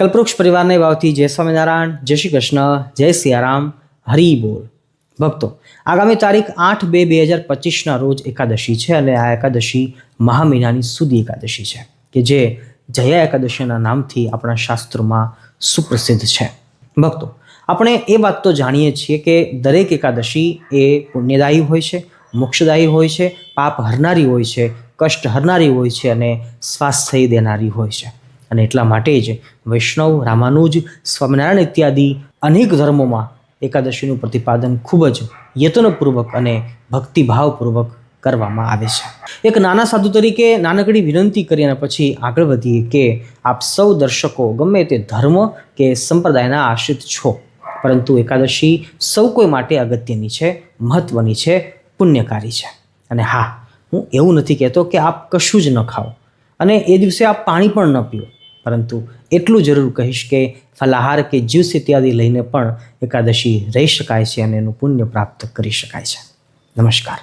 કલ્પવૃક્ષ પરિવારને ભાવથી જય સ્વામિનારાયણ, જય શ્રી કૃષ્ણ, જય સિયારામ, હરી બોલ. ભક્તો, આગામી તારીખ આઠ બે બે હજાર પચીસના રોજ એકાદશી છે અને આ એકાદશી મહા મહિનાની સુધી એકાદશી છે કે જે જયા એકાદશીના નામથી આપણા શાસ્ત્રોમાં સુપ્રસિદ્ધ છે. ભક્તો, આપણે એ વાત તો જાણીએ છીએ કે દરેક એકાદશી એ પુણ્યદાયી હોય છે, મોક્ષદાયી હોય છે, પાપ હરનારી હોય છે, કષ્ટ હરનારી હોય છે અને સ્વાસ્થ્ય દેનારી હોય છે. અને એટલા માટે જ વૈષ્ણવ, રામાનુજ, સ્વામિનારાયણ ઇત્યાદિ અનેક ધર્મોમાં એકાદશીનું પ્રતિપાદન ખૂબ જ યત્નપૂર્વક અને ભક્તિભાવપૂર્વક કરવામાં આવે છે. એક નાના સાધુ તરીકે નાનકડી વિનંતી કરી અને પછી આગળ વધીએ કે આપ સૌ દર્શકો ગમે તે ધર્મ કે સંપ્રદાયના આશ્રિત છો, પરંતુ એકાદશી સૌ કોઈ માટે અગત્યની છે, મહત્વની છે, પુણ્યકારી છે. અને હા, હું એવું નથી કહેતો કે આપ કશું જ ન ખાઓ અને એ દિવસે આપ પાણી પણ ન પીઓ. પરંતુ એટલું જરૂર કહીશ કે ફલાહાર કે જ્યુસ ઇત્યાદિ લઈને પણ એકાદશી રહી શકાય છે અને એનું પુણ્ય પ્રાપ્ત કરી શકાય છે. નમસ્કાર.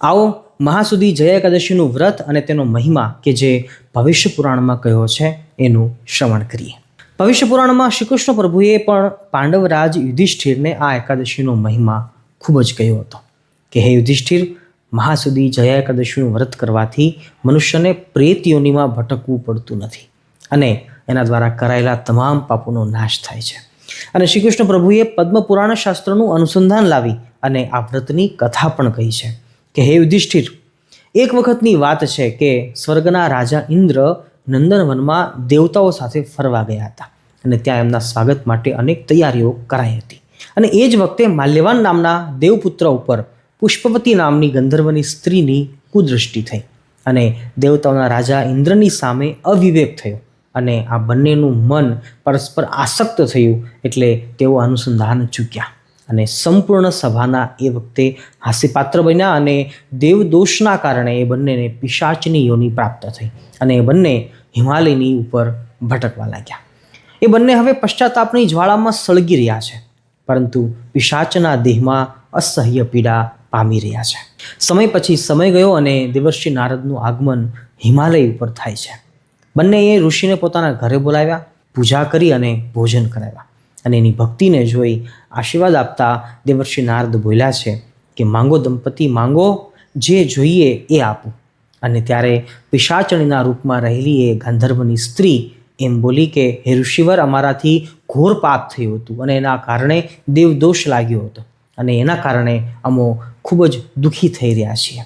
આવો મહાસુદી જયા એકાદશીનું વ્રત અને તેનો મહિમા કે જે ભવિષ્ય પુરાણમાં કહ્યો છે એનું શ્રવણ કરીએ. ભવિષ્ય પુરાણમાં શ્રી કૃષ્ણ પ્રભુએ પણ પાંડવરાજ યુધિષ્ઠિરને આ એકાદશીનો મહિમા ખૂબ જ કહ્યો હતો કે, હે યુધિષ્ઠિર, મહાસુદી જયા એકાદશીનું વ્રત કરવાથી મનુષ્યને પ્રેત યોનિમાં ભટકવું પડતું નથી. અને એના દ્વારા કરાયેલા તમામ પાપોનો નાશ થાય છે. અને શ્રી કૃષ્ણ પ્રભુએ પદ્મ પુરાણ શાસ્ત્રનું અનુસંધાન લાવી અને આ વ્રતની કથા પણ કહી છે કે હે યુધિષ્ઠિર, એક વખતની વાત છે કે સ્વર્ગના રાજા ઇન્દ્ર નંદનવનમાં દેવતાઓ સાથે ફરવા ગયા હતા અને ત્યાં એમના સ્વાગત માટે અનેક તૈયારીઓ કરાઈ હતી. અને એ જ વખતે માલ્યવાન નામના દેવપુત્ર ઉપર પુષ્પવતી નામની ગંધર્વની સ્ત્રીની કુદૃષ્ટિ થઈ અને દેવતાઓના રાજા ઇન્દ્રની સામે અવિવેક થયો. અને આ બંનેનું મન પરસ્પર આસક્ત થયું એટલે તેઓ અનુસંધાન ચૂક્યા. અને સંપૂર્ણ સભાના એ વખતે હાસ્યપાત્ર બન્યા અને દેવદોષના કારણે એ બંનેને પિશાચની યોની પ્રાપ્ત થઈ અને એ બંને હિમાલયની ઉપર ભટકવા લાગ્યા. એ બંને હવે પશ્ચાતાપની જ્વાળામાં સળગી રહ્યા છે, પરંતુ પિશાચના દેહમાં અસહ્ય પીડા પામી રહ્યા છે. સમય પછી સમય ગયો અને દેવર્ષિ નારદનું આગમન હિમાલય ઉપર થાય છે. બંનેએ ઋષિને પોતાના ઘરે બોલાવ્યા, પૂજા કરી અને ભોજન કરાવ્યા. અને એની ભક્તિને જોઈ આશીર્વાદ આપતા દેવર્ષિ નારદ બોલ્યા છે કે, માંગો દંપતી, માંગો, જે જોઈએ એ આપો. અને ત્યારે પિશાચણીના રૂપમાં રહેલી એ ગાંધર્વની સ્ત્રી એમ બોલી કે, હે ઋષિવર, અમારાથી ઘોર પાપ થયું હતું અને એના કારણે દેવદોષ લાગ્યો હતો અને એના કારણે અમો ખૂબ જ દુઃખી થઈ રહ્યા છીએ.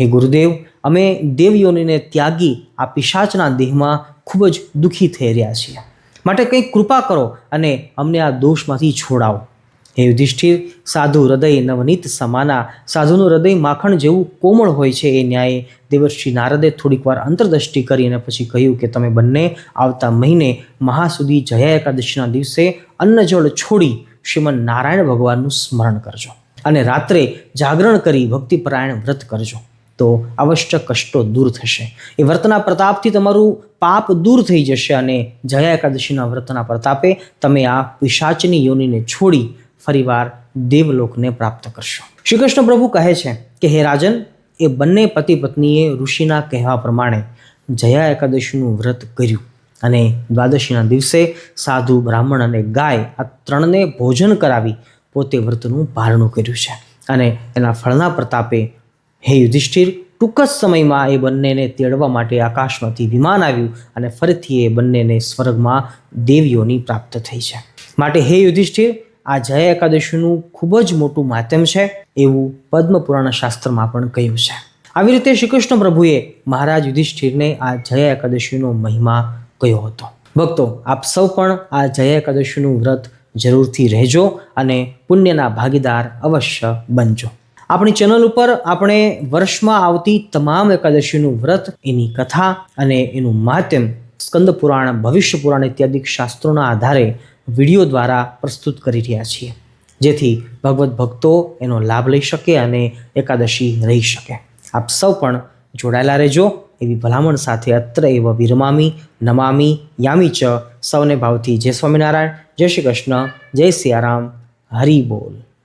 હે ગુરુદેવ, અમે દેવયોનીને ત્યાગી આ પિશાચના દેહમાં ખૂબ જ દુઃખી થઈ રહ્યા છીએ. માટે કંઈક કૃપા કરો અને અમને આ દોષમાંથી છોડાવો. હે યુધિષ્ઠિર, સાધુ હૃદય નવનીત સમાના, સાધુનું હૃદય માખણ જેવું કોમળ હોય છે એ ન્યાયે દેવર્ષિ નારદે થોડીક વાર અંતર્દૃષ્ટિ કરી અને પછી કહ્યું કે તમે બંને આવતા મહિને મહાસુદી જયા એકાદશીના દિવસે અન્નજળ છોડી શ્રીમન નારાયણ ભગવાનનું સ્મરણ કરજો. અને રાત્રે જાગરણ કરી ભક્તિપરાયણ વ્રત કરજો. તો અવશ્ય કષ્ટો દૂર થશે. એ વ્રતના પ્રતાપથી તમારું પાપ દૂર થઈ જશે અને જયા એકાદશીના વ્રતના પ્રતાપે તમે આ પિશાચની યોનિને છોડી ફરીવાર દેવલોકને પ્રાપ્ત કરશો. શ્રી કૃષ્ણ પ્રભુ કહે છે કે, હે રાજન, એ બંને પતિ પત્નીએ ઋષિના કહેવા પ્રમાણે જયા એકાદશીનું વ્રત કર્યું અને દ્વાદશીના દિવસે સાધુ, બ્રાહ્મણ અને ગાય આ ત્રણને ભોજન કરાવી પોતે વ્રતનું પારણું કર્યું છે અને એના ફળના પ્રતાપે હે યુધિષ્ઠિર, ટૂંક જ સમયમાં એ બંનેને તેડવા માટે આકાશમાંથી વિમાન આવ્યું અને ફરીથી એ બંનેને સ્વર્ગમાં દેવીઓની પ્રાપ્ત થઈ છે. માટે હે યુધિષ્ઠિર, આ જય એકાદશીનું ખૂબ જ મોટું માધ્યમ છે એવું પદ્મપુરાણ શાસ્ત્રમાં પણ કહ્યું છે. આવી રીતે શ્રી કૃષ્ણ પ્રભુએ મહારાજ યુધિષ્ઠિરને આ જયા એકાદશીનો મહિમા કહ્યો હતો. ભક્તો, આપ સૌ પણ આ જયા એકાદશીનું વ્રત જરૂરથી રહેજો અને પુણ્યના ભાગીદાર અવશ્ય બનજો. આપણી ચેનલ ઉપર આપણે વર્ષમાં આવતી તમામ એકાદશીનું વ્રત, એની કથા અને એનું માધ્યમ, સ્કંદ પુરાણ, ભવિષ્ય પુરાણ ઇત્યાદિ શાસ્ત્રોના આધારે વીડિયો દ્વારા પ્રસ્તુત કરી રહ્યા છીએ. જેથી ભગવત ભક્તો એનો લાભ લઈ શકે અને એકાદશી રહી શકે. આપ સૌ પણ જોડાયેલા રહેજો. એવી ભલામણ સાથે અત્ર એવ વિરમામી, નમામી, યામી ચ સૌને ભાવથી જય સ્વામિનારાયણ, જય શ્રી કૃષ્ણ, જય સિયારામ. હરિ બોલ.